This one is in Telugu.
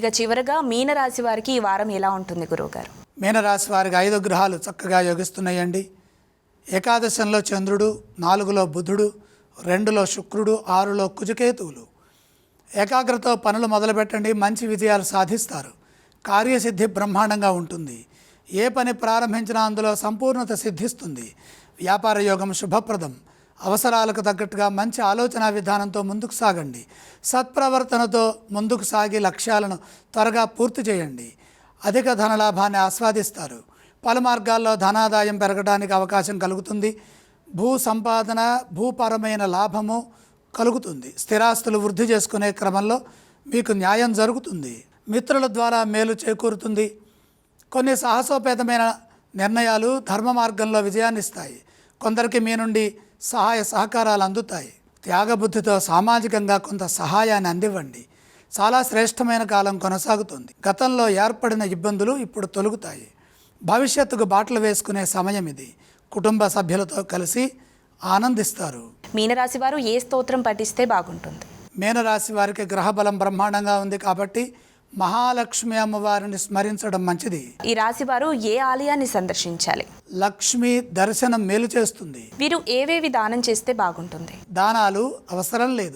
ఇక చివరగా మీనరాశి వారికి ఈ వారం ఎలా ఉంటుంది గురువుగారు? మీనరాశి వారికి ఐదు గ్రహాలు చక్కగా యోగిస్తున్నాయండి. ఏకాదశంలో చంద్రుడు నాలుగులో బుధుడు రెండులో శుక్రుడు ఆరులో కుజకేతువులు. ఏకాగ్రత పనులు మొదలుపెట్టండి మంచి విజయాలు సాధిస్తారు. కార్యసిద్ధి బ్రహ్మాండంగా ఉంటుంది. ఏ పని ప్రారంభించినా అందులో సంపూర్ణత సిద్ధిస్తుంది. వ్యాపార యోగం శుభప్రదం. అవసరాలకు తగ్గట్టుగా మంచి ఆలోచన విధానంతో ముందుకు సాగండి. సత్ప్రవర్తనతో ముందుకు సాగి లక్ష్యాలను త్వరగా పూర్తి చేయండి. అధిక ధనలాభాన్ని ఆస్వాదిస్తారు. పలు మార్గాల్లో ధనాదాయం పెరగడానికి అవకాశం కలుగుతుంది. భూ సంపాదన భూపరమైన లాభము కలుగుతుంది. స్థిరాస్తులు వృద్ధి చేసుకునే క్రమంలో మీకు న్యాయం జరుగుతుంది. మిత్రుల ద్వారా మేలు చేకూరుతుంది. కొన్ని సాహసోపేతమైన నిర్ణయాలు ధర్మ మార్గంలో విజయాన్నిస్తాయి. కొందరికి మీ నుండి సహాయ సహకారాలు అందుతాయి. త్యాగబుద్ధితో సామాజికంగా కొంత సహాయాన్ని అందివ్వండి. చాలా శ్రేష్టమైన కాలం కొనసాగుతుంది. గతంలో ఏర్పడిన ఇబ్బందులు ఇప్పుడు తొలగుతాయి. భవిష్యత్తుకు బాటలు వేసుకునే సమయం ఇది. కుటుంబ సభ్యులతో కలిసి ఆనందిస్తారు. మీనరాశి వారు ఏ స్తోత్రం పఠిస్తే బాగుంటుంది? మీనరాశి వారికి గ్రహబలం బ్రహ్మాండంగా ఉంది కాబట్టి మహాలక్ష్మి అమ్మవారిని స్మరించడం మంచిది. ఈ రాశి వారు ఏ ఆలయాన్ని సందర్శించాలి? లక్ష్మి దర్శనం మేలు చేస్తుంది. వీరు ఏవేవి దానం చేస్తే బాగుంటుంది? దానాలు అవసరం లేదు.